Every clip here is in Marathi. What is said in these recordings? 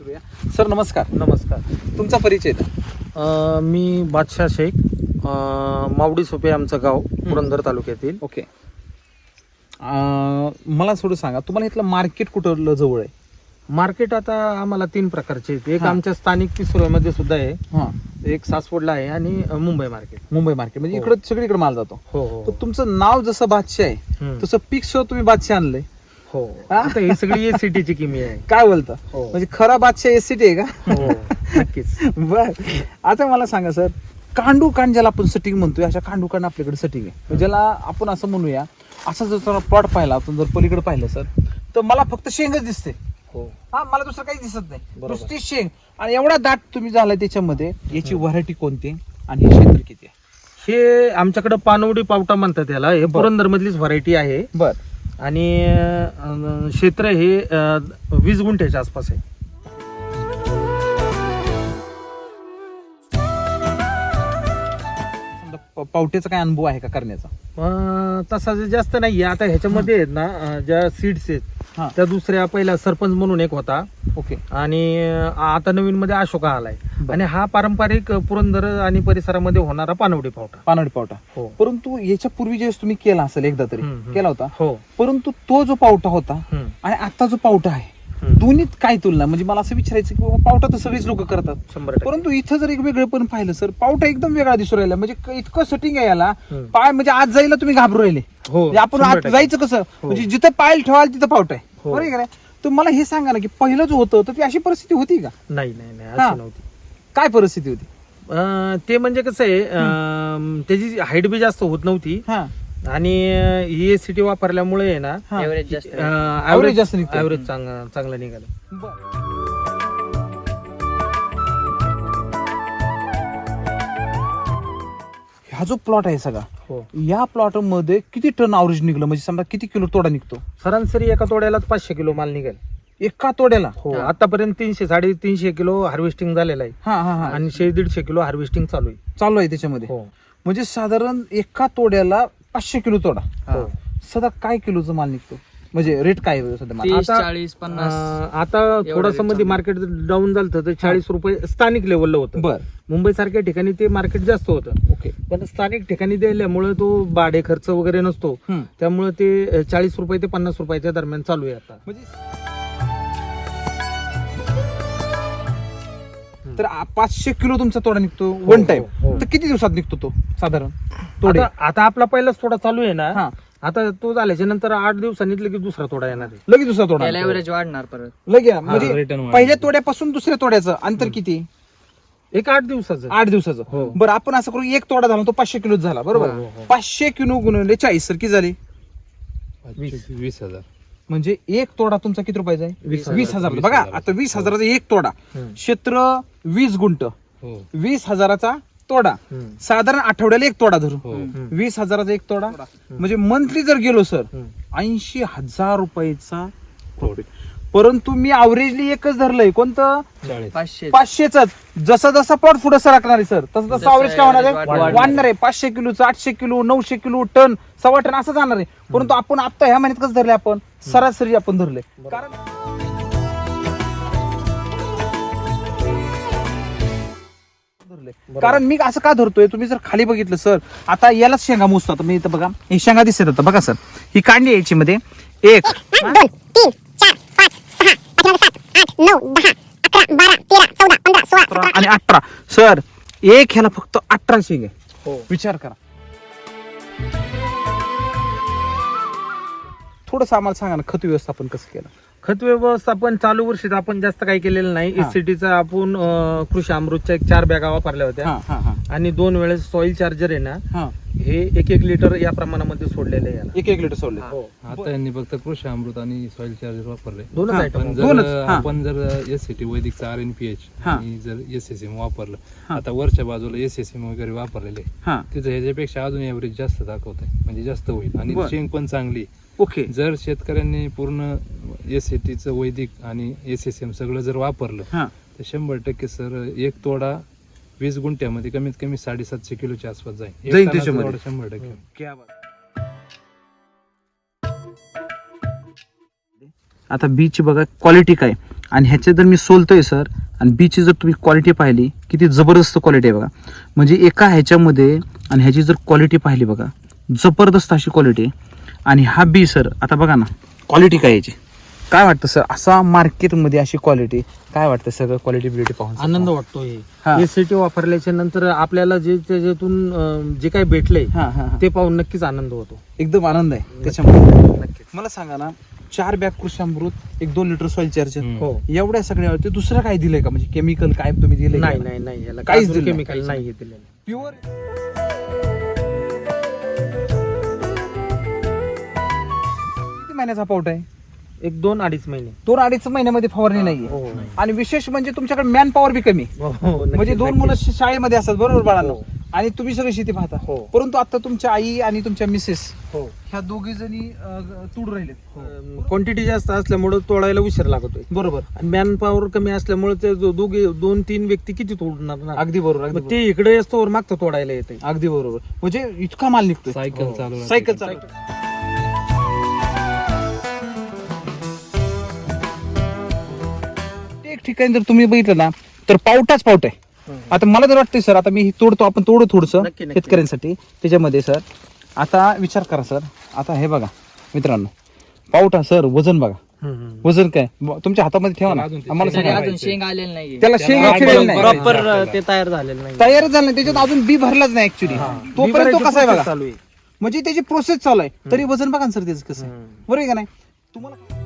करूया. सर नमस्कार. नमस्कार. तुमचा परिचय द्या. अ, मी बादशाह शेख. अ, मावडी सोपे आमचं गाव पुरंदर तालुक्यातील. ओके. अं, मला थोडं सांगा तुम्हाला इथलं मार्केट कुठं जवळ आहे? मार्केट आता आम्हाला तीन प्रकारचे आहेत. एक हा. आमच्या स्थानिक पिसुरामध्ये सुद्धा आहे. हां. एक सासवडला आहे आणि अ, मुंबई मार्केट. मुंबई मार्केट. म्हणजे हो. इकडं सगळीकडे माल जातो. हो हो तर तुमचं नाव जसं बादशाह आहे हम्म. तसं पीक सह तुम्ही बादशाह आणलंय. हो. हा? आता ही सगळी एस सिटीची किमी आहे. काय बोलता? हो. म्हणजे खरा बादशाह एस आहे का? हो नक्कीच. बर. आता मला सांगा सर कांडू कांड ज्याला आपण सटिंग म्हणतोय अशा कांडू कांड आपल्याकडे सटिंग आहे. ज्याला आपण असं म्हणूया असं जर प्लॉट पाहिला आपण जर पलीकडे पाहिलं सर तर मला फक्त शेंगच दिसते हो. हा मला दुसरं काही दिसत नाही. बरोबर. नुसती शेंग. आणि एवढा दाट तुम्ही झालाय त्याच्यामध्ये याची व्हरायटी कोणती आणि हे क्षेत्र किती आहे? हे आमच्याकडे पानवडी पावटा म्हणतात याला. हे. पुरंदर मधलीच व्हरायटी आहे. बर. आणि क्षेत्र हे वीस गुंठ्याच्या आसपास आहे. पावट्याचा काय अनुभव आहे का करण्याचा? तसा जे जास्त नाही आता ह्याच्यामध्ये आहेत ना ज्या सीड्स आहेत हा. त्या दुसऱ्या पहिला सरपंच म्हणून एक होता. ओके. आणि अं, आता नवीन मध्ये अशोका आलाय. बरं. आणि हा पारंपरिक पुरंदर आणि परिसरामध्ये होणारा पानवडी पावटा. पानवडी पावटा. हो. परंतु याच्या पूर्वी ज्यावेळेस तुम्ही केला असेल एकदा तरी हम्म, हम्म. केला होता हो. परंतु तो जो पावटा होता हम्म, आणि आता जो पावटा आहे. दोन्हीत काय तुलना म्हणजे मला असं विचारायचं की बाबा पावटा तर सगळीच लोक करतात शंभर टक्के. परंतु इथं जर एक वेगळं पण पाहिलं सर पावटा एकदम वेगळा दिसू राहिला म्हणजे क- इतकं सेटिंग आहे याला हम्म. पाय म्हणजे आज जायला तुम्ही घाबरू राहिले हो म्हणजे आपण शंभर आत टक्के. जायचं कसं हो. म्हणजे जिथं पायल ठेवाल तिथं पावटा आहे हो. बरोबर आहे का नाही? तर मला हे सांगा ना की पहिलं जो होतं तर ती अशी परिस्थिती होती का नाही नाही नाही हा. अशी नव्हती काय परिस्थिती होती अं, ते म्हणजे कसं आहे अं, त्याची हाईट बी जास्त होत नव्हती हा आणि ही सिटी वापरल्यामुळे आहे ना हा. Average जास्त. Average जास्त निघतं. ऍव्हरेज चांगलं निघालं. हा जो प्लॉट आहे सगळा हो. या प्लॉटमध्ये किती टन आवरेज निघलं? म्हणजे समजा किती किलो तोडा निघतो? सरासरी एका तोड्यालाच पाचशे किलो माल निघेल. एका तोड्याला? हो. आतापर्यंत तीनशे साडेतीनशे किलो हार्वेस्टिंग झालेलं आहे. हा हा हा. आणि शे दीडशे किलो हार्वेस्टिंग चालू आहे. चालू आहे त्याच्यामध्ये. हो. म्हणजे साधारण एका तोड्याला पाचशे किलो तोडा. हो. सध्या काय किलोचा माल निघतो? म्हणजे रेट काय आहे सध्या माल? तीस आता- चाळीस पन्नास. अं, आता थोडसमध्ये. मार्केट डाऊन झालं तर चाळीस रुपये स्थानिक लेवलला होतं. बर. मुंबई सारख्या ठिकाणी ते मार्केट जास्त होतं. ओके पण स्थानिक ठिकाणी दिल्यामुळे तो भाडे खर्च वगैरे नसतो. हम्म. त्यामुळे ते चाळीस रुपये ते पन्नास रुपयाच्या दरम्यान चालू आहे आता. म्हणजे तर आ- पाचशे किलो तुमचा तोडा निघतो वन हो, टाइम हो. तर किती दिवसात निघतो तो साधारण? तोडे. आता आता आपला पहिलाच थोडा चालू आहे ना हा. आता तो झाल्याच्यानंतर आठ दिवसांनी लगेच दुसरा तोडा येणार आहे. लगेच दुसरा तोडा. त्याला ऍव्हरेज वाढणार परत. लगे म्हणजे return. पहिल्या तोड्यापासून दुसऱ्या तोड्याचं अंतर किती? एक आठ दिवसाचं. आठ दिवसाचं. हो. बरं आपण असं करू एक तोडा झाला तो पाचशे किलो झाला बरोबर? हो, हो, हो. पाचशे किलो गुणवले चाळीस सर किती झाले? वीस. वीस हजार. म्हणजे एक तोडा तुमचा किती रुपयाचा आहे? वीस हजार. बघा. आता वीस हजाराचा एक तोडा. क्षेत्र वीस गुंट हो. वीस हजाराचा तोडा. साधारण आठवड्याला एक तोडा धरू. हो. वीस हजाराचा एक तोडा. म्हणजे मंथली जर गेलो सर. ऐंशी हजार रुपयाचा प्रॉफिट परंतु मी अवरेजली एकच धरलंय. कोणतं? चाळीस. पाचशे. पाचशेच जसं जसं प्लॉट पुढे सरकणार आहे सर तसं तसं जसं अवरेज काय होणार आहे? वाढणार. वाढणार आहे. पाचशे किलोचं आठशे किलो नऊशे किलो टन सव्वा टन असं जाणार आहे. परंतु आपण आता ह्या महिन्यात कसं धरले आपण? सरासरी आपण धरले कारण धरले. कारण मी असं का धरतोय? तुम्ही जर खाली बघितलं सर आता यालाच शेंगा मोजतात मी इथं बघा. ही शेंगा दिसत आता बघा सर ही कांडी यायची मध्ये एक दोन तीन चार पाच सहा पाठीमागे सात आठ नऊ दहा अकरा बारा तेरा चौदा पंधरा सोळा आणि अठरा. सर एक ह्याला फक्त अठरा शेंग आहे हो. विचार करा. थोडस आम्हाला सांगा ना खत व्यवस्थापन कसं केलं? खत व्यवस्थापन चालू वर्षीत आपण जास्त काही केलेलं नाही. हा. एससीटीचा आपण अं, कृषी अमृतच्या एक चार बॅगा वापरल्या होत्या. हा हा हा. आणि दोन वेळेस सॉइल चार्जर आहे ना हा. हे एक एक लिटर या प्रमाणामध्ये सोडलेले आहे. याला एक एक लिटर सोडले. हो. आता यांनी फक्त कृषी अमृत आणि सॉइल चार्जर वापरले. दोनच हा, आयटम पण दोनच, जर हा. आपण जर एस सी टी वैदिकचं आर एन पी एच हा. आणि जर एस एस एम वापरलं हा. आता वरच्या बाजूला एस एस एम वगैरे वापरलेले हा. तिथं ह्याच्यापेक्षा अजून एव्हरेज जास्त दाखवत आहे म्हणजे जास्त होईल. आणि बरं. शेंग पण चांगली ओके. जर शेतकऱ्यांनी पूर्ण एस टीचं वैदिक आणि एस एस एम सगळं जर वापरलं हा. तर शंभर टक्के सर एक तोडा वीस गुंठ्यामध्ये कमीत कमी साडेसातशे किलोच्या आसपास जाईल. एक जाईल टनाचा त्याच्यामध्ये. तोडा शंभर टक्के. क्या बात. आता बीची बघा क्वालिटी काय? आणि ह्याचे जर मी सोलतोय सर. आणि बीची जर तुम्ही क्वालिटी पाहिली किती जबरदस्त क्वालिटी आहे बघा. म्हणजे एका ह्याच्यामध्ये आणि ह्याची जर क्वालिटी पाहिली बघा जबरदस्त अशी क्वालिटी आणि हा बी सर आता बघा ना. क्वालिटी काय याची? काय वाटतं सर? असा मार्केटमध्ये अशी क्वालिटी काय वाटतं सगळं क्वालिटी बिलिटी पाहून? आनंद वाटतो हा. हे एसीटी वापरल्याच्या नंतर आपल्याला जे त्याच्यातून जे काही भेटलंय हा हा हा. ते पाहून नक्कीच आनंद होतो. एकदम आनंद आहे त्याच्यामध्ये. मला सांगा ना चार बॅग कृषामृत एक दोन लिटर सॉइल चार्जर. हो. एवढ्या सगळ्यावरती दुसरं काय दिलंय का? म्हणजे केमिकल काय तुम्ही दिलंय नाही नाही नाही याला काहीच दिलं केमिकल नाही हे दिलेलं. प्युअर महिन्याचा पाऊट आहे? एक दोन अडीच महिने. दोन अडीच महिन्यामध्ये फवारणी नाहीये. हो आणि विशेष म्हणजे तुमच्याकडे मॅन पॉवर बी कमी. हो, हो, नक्कीच, म्हणजे दोन नक्कीच. मुलं शि- शाळेमध्ये असतात बरोबर बाळांनो? हो. आणि तुम्ही सगळी शेती पाहता. हो. परंतु आता तुमच्या आई आणि तुमच्या मिसेस हो. ह्या दोघी जणी तुड राहिलेत. क्वांटिटी जास्त असल्यामुळे तोडायला उशीर लागतोय. बरोबर. आणि मॅन पॉवर कमी असल्यामुळे ते जो दोघे दोन तीन व्यक्ती किती तोडणार ना? अगदी बरोबर अगदी मग ते इकडे असतो मागतं तोडायला येते. अगदी बरोबर. म्हणजे इतका माल निघतोय. सायकल हो. चालू. सायकल चालू एक ठिकाणी जर तुम्ही बघितलं ना तर पावटाच पावट आहे. आता मला तर वाटतंय सर आता मी हे तोडतो आपण तोडू थोडस. शेतकऱ्यांसाठी. त्याच्यामध्ये सर आता विचार करा सर. आता हे बघा मित्रांनो. पावटा सर वजन बघा. वजन काय? तुमच्या हातामध्ये ठेवा ना. आम्हाला शेंगा सांगा. अजून शेंग आलेलं नाहीये. त्याला शेंग खेळलेलं नाही प्रॉपर ते तयार झालेलं नाही तयार झालं नाही. त्याच्यात अजून बी भरलाच नाही ऍक्च्युली तोपर्यंत तो कसा आहे बघा. चालू आहे. म्हणजे त्याची प्रोसेस चालू आहे. तरी वजन बघा ना सर त्याचं कसं आहे. बरोबर आहे का नाही? तुम्हाला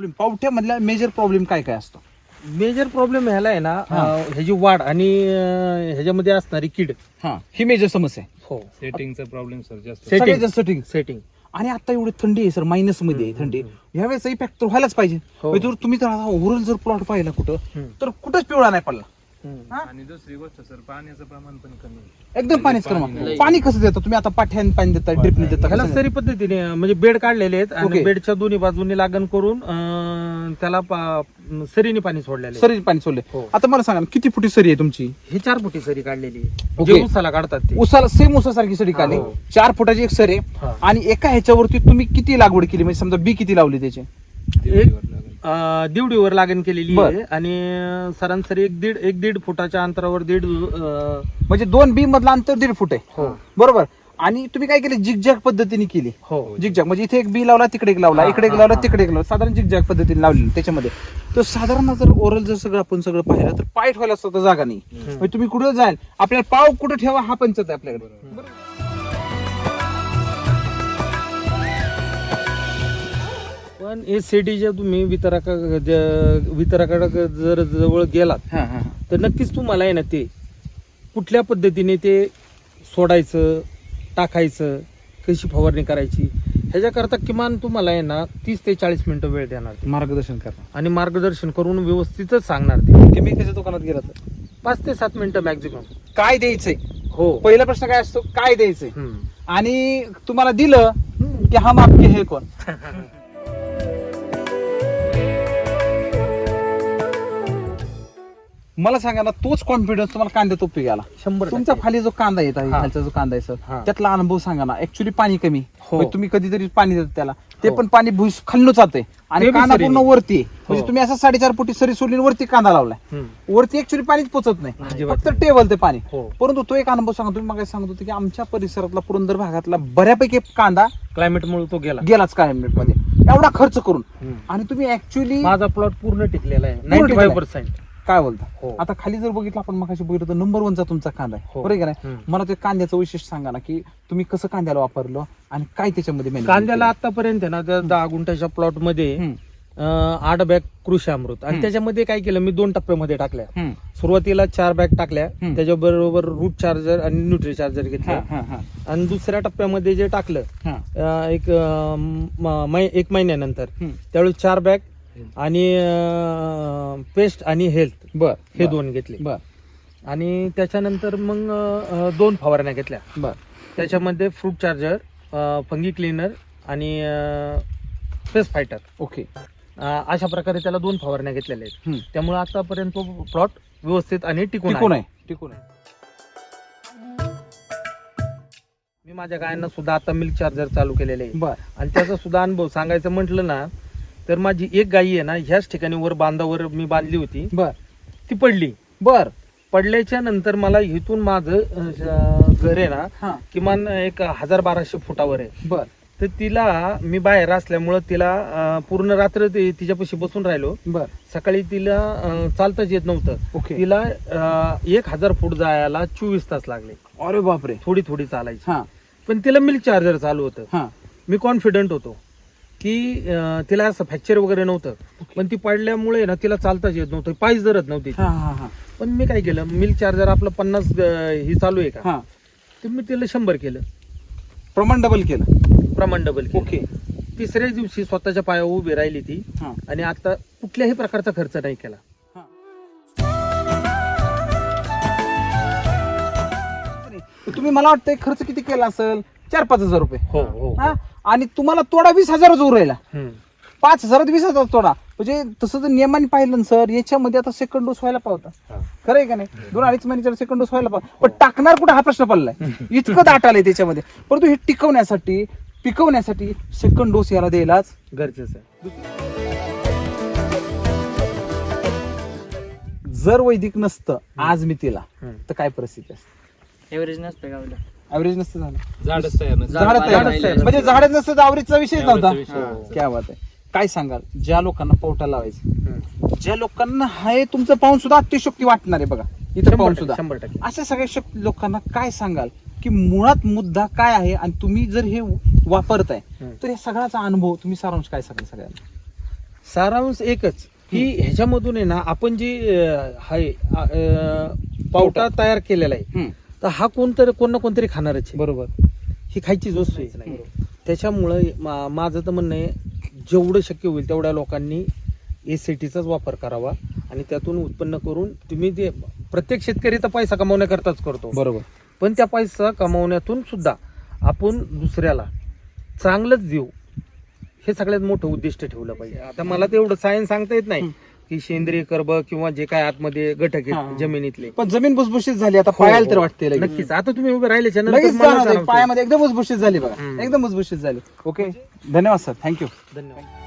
प्रॉब्लेम पावठ्यामधला मेजर प्रॉब्लेम काय काय असतो? मेजर प्रॉब्लेम ह्याला आहे ना हा. अं, ह्याची वाढ आणि अं, ह्याच्यामध्ये असणारी कीड. हा. ही मेजर समस्या आहे. हो. सेटिंगचा प्रॉब्लेम सर जास्त. Setting. सगळ्यात जास्त ठीक सेटिंग आणि आता एवढी थंडी आहे सर मायनसमध्ये आहे थंडी. यावेळेस इफेक्ट तर व्हायलाच पाहिजे. हो. म्हणजे जर तुम्ही तर ओव्हरऑल जर प्लॉट पाहिला कुठं हम्म. तर कुठंच पिवळा नाही पडला. हा? आणि दुसरी गोष्ट सर पाण्याचं प्रमाण पण कमी आहे. एकदम पाणीच करमा पाणी कसं देता तुम्ही आता पाठ्यान पाणी देता ड्रिपने देता ह्याला कसं सरी पद्धतीने अं, म्हणजे बेड काढलेले आहेत Okay. बेडच्या दोन्ही बाजूनी लागण करून अं, त्याला पा- सरीने पाणी सोडलेलं आहे. सरी पाणी सोडले हो. आता मला सांगा ना, किती फुटी सरी आहे तुमची हे चार फुटी सरी काढलेली आहे. Okay. जे उसाला काढतात ते उसाला सेम उसासारखी सडी काढली हो. चार फुटाची एक सरी हा. आहे आणि एका ह्याच्यावरती तुम्ही किती लागवड केली म्हणजे समजा बी किती लावली त्याची. अं, दिवडीवर लागण केलेली. आहे आणि सरासरी एक दीड एक दीड फुटाच्या अंतरावर दीड अं, म्हणजे दोन बी मधला अंतर दीड फूट आहे. हो. बरोबर. आणि तुम्ही काय केले? जिगजॅग पद्धतीने केली. हो. जिगजॅग. म्हणजे इथे एक बी लावला तिकडे एक लावला इकडे एक लावला. तिकडे एक लावला. साधारण जिगजॅग पद्धतीने लावली त्याच्यामध्ये. तर साधारण जर ओरल जर सगळं आपण सगळं पाहिलं तर पाय ठेवायला सुद्धा जागा नाही. म्हणजे तुम्ही कुठं जाल? आपल्याला पाव कुठं ठेवा हा पंचत आहे आपल्याकडे. पण हे सेडीच्या तुम्ही वितरका वितरकाकडे जर जवळ गेलात हा, हा, हा. तर नक्कीच तुम्हाला आहे ना ते कुठल्या पद्धतीने ते सोडायचं टाकायचं कशी फवारणी करायची ह्याच्याकरता किमान तुम्हाला आहे ना तीस ते चाळीस मिनिटं वेळ देणार ते. मार्गदर्शन करा. आणि मार्गदर्शन करून व्यवस्थितच सांगणार ते. केमिकलच्या दुकानात गेला तर पाच ते सात मिनिटं मॅक्झिमम काय द्यायचंय? हो. पहिला प्रश्न काय असतो? काय द्यायचंय? हम्म. आणि तुम्हाला दिलं की हम आपके हे कोण? मला सांगा ना तोच कॉन्फिडन्स तुम्हाला कांद्यात उपयोगी आला शंभर तुमचा. खाली जो कांदा येत आहे हा. खालचा जो कांदा आहे सर हा. त्यातला अनुभव सांगा ना ऍक्च्युली पाणी कमी हो. म्हणजे तुम्ही कधीतरी पाणी देता त्याला ते हो. पण पाणी भुस खालून जाते आणि ते बी कांदा सरीने. पूर्ण वरती आहे. म्हणजे हो. तुम्ही असं साडेचार फुटी सरी सोडली आणि वरती कांदा लावलाय हम्म. वरती ऍक्च्युली पाणीच पोचत नाही अजिबात फक्त टेबल ते पाणी हो परंतु तो एक अनुभव सांगतो तुम्ही मग सांगत होतो की आमच्या परिसरातला पुरंदर भागातला बऱ्यापैकी कांदा क्लायमेट मुळे तो गेला गेलाच काय मध्ये एवढा खर्च करून हम्म. आणि तुम्ही ऍक्च्युली माझा प्लॉट पूर्ण टिकलेला आहे नाईन्टी फाईव्ह. पर्सेंट काय बोलता हो. आता खाली जर बघितलं आपण मग बघितलं तर नंबर वनचा तुमचा कांदा आहे हो. बरोबर आहे. मला ते कांद्याचं वैशिष्ट्य सांगा ना की तुम्ही कसं कांद्याला वापरलं आणि काय त्याच्यामध्ये कांद्याला? आतापर्यंत ना दहा गुंठ्याच्या प्लॉटमध्ये आठ बॅग कृषी अमृत आणि. त्याच्यामध्ये काय केलं मी दोन टप्प्यामध्ये टाकल्या. सुरुवातीला चार बॅग टाकल्या. त्याच्याबरोबर रूट चार्जर आणि न्यूट्री चार्जर घेतलं आणि दुसऱ्या टप्प्यामध्ये जे टाकलं एक एक महिन्यानंतर. त्यावेळी चार बॅग आणि पेस्ट आणि हेल्थ. बर हे दोन घेतले. बर. आणि त्याच्यानंतर मग दोन फवारण्या घेतल्या. बर. त्याच्यामध्ये फ्रूट चार्जर फंगी क्लीनर आणि पेस्ट फायटर ओके. अशा प्रकारे त्याला दोन फवारण्या घेतलेल्या आहेत. त्यामुळे आतापर्यंत तो प्लॉट व्यवस्थित आणि टिकून टिकून आहे. टिकून आहे. मी माझ्या गायांना सुद्धा आता मिल्क चार्जर चालू केलेले आहे. बर. आणि त्याचा सुद्धा अनुभव सांगायचं म्हटलं ना तर माझी एक गाई आहे ना ह्याच ठिकाणी वर बांधावर मी बांधली होती. बर. ती पडली. बर. पडल्याच्या नंतर मला इथून माझं अं, घर आहे ना हा. किमान एक हजार बाराशे फुटावर आहे. बर. तर तिला मी बाहेर असल्यामुळं तिला अं, पूर्ण रात्र ते तिच्यापाशी बसून राहिलो. बर. सकाळी तिला अं, चालताच येत नव्हतं. ओके. तिला अं, एक हजार फूट जायला चोवीस तास लागले. अरे बापरे. थोडी थोडी चालायची. हा. पण तिला मिल्क चार्जर चालू होतं. हा. मी कॉन्फिडंट होतो. की तिला असं फ्रॅक्चर वगैरे नव्हतं. पण ती पडल्यामुळे ना तिला चालताच येत नव्हतं. पायच धरत नव्हती हा हा हा. पण मी काय केलं? मिल्क चार्जर आपलं पन्नास ही चालू आहे का? हा. तर मी तिला शंभर केलं. प्रमाण डबल केलं. प्रमाण डबल केलं. ओके. तिसऱ्या दिवशी स्वतःच्या पायावर उभी राहिली ती हा. आणि आता कुठल्याही प्रकारचा खर्च नाही केला. तुम्ही मला वाटतंय खर्च किती केला असेल? चार पाच हजार रुपये. हो हो. हा? आणि तुम्हाला तोडा वीस हजार जोर राहिला. हम्म. पाच हजारात वीस हजार तोडा. म्हणजे तसं जर नियमाने पाहिलं ना सर याच्यामध्ये आता सेकंड डोस व्हायला पावता खरं आहे का नाही? दोन अडीच महिन्याच्या सेकंड डोस व्हायला पाहिजे पण टाकणार कुठं? हा प्रश्न पडलाय. इतकं दाट आलंय त्याच्यामध्ये. परंतु हे टिकवण्यासाठी पिकवण्यासाठी सेकंड डोस याला द्यायलाच गरजेचं आहे. जर वैदिक नसतं आज मी तिला. तर काय परिस्थिती असते? एव्हरेज नसतं गावला. ऍव्हरेज नसतं झालं. झाडच तयार नसतं. झाड तयार झाडच म्हणजे झाडच नसतं तर ऍव्हरेजचा विषय नव्हता. विषय नव्हता. क्या बात आहे. काय सांगाल? ज्या लोकांना पवटा लावायचं. ज्या लोकांना हे तुमचं पाहून सुद्धा अतिशक्ती वाटणार आहे बघा. इथं पाहून सुद्धा. शंभर टक्के. अशा सगळ्या शक- लोकांना काय सांगाल? की मुळात मुद्दा काय आहे आणि तुम्ही जर हे वापरताय हम्म. तर या सगळ्याचा अनुभव तुम्ही सारांश काय सांगाल सगळ्यांना? सारांश एकच की ह्याच्यामधून आहे ना आपण जी अं, हाय अं, पावटा तयार केलेला आहे हम्म. तर हा कोणतरी कोण ना कोणतरी खाणारच आहे. बरोबर. ही खायचीच वस्तू आहे. नाही त्याच्यामुळं मा- माझं तर म्हणणं आहे जेवढं शक्य होईल तेवढ्या लोकांनी एस टीचाच वापर करावा आणि त्यातून उत्पन्न करून तुम्ही ते प्रत्येक शेतकरी तर पैसा कमवण्याकरताच करतो. बरोबर. पण त्या पैसा कमावण्यातून सुद्धा आपण दुसऱ्याला चांगलंच देऊ हे सगळ्यात मोठं उद्दिष्ट ठेवलं पाहिजे. आता मला तेवढं सायन्स सांगता येत नाही. की सेंद्रिय कर्ब किंवा जे काय आतमध्ये घटक हा. आहेत जमिनीतले पण जमीन भुसभुशीत झाली आता हो, पायाला तर हो. वाटते लगेच. नक्कीच आता तुम्ही उभे राहिल्याच्या लगेच नंतर मला जाणवतंय. जाणवतंय. पायामध्ये एकदम भुसभुशीत झाली बघा हम्म. एकदम भुसभुशीत झाली ओके धन्यवाद सर थँक्यू धन्यवाद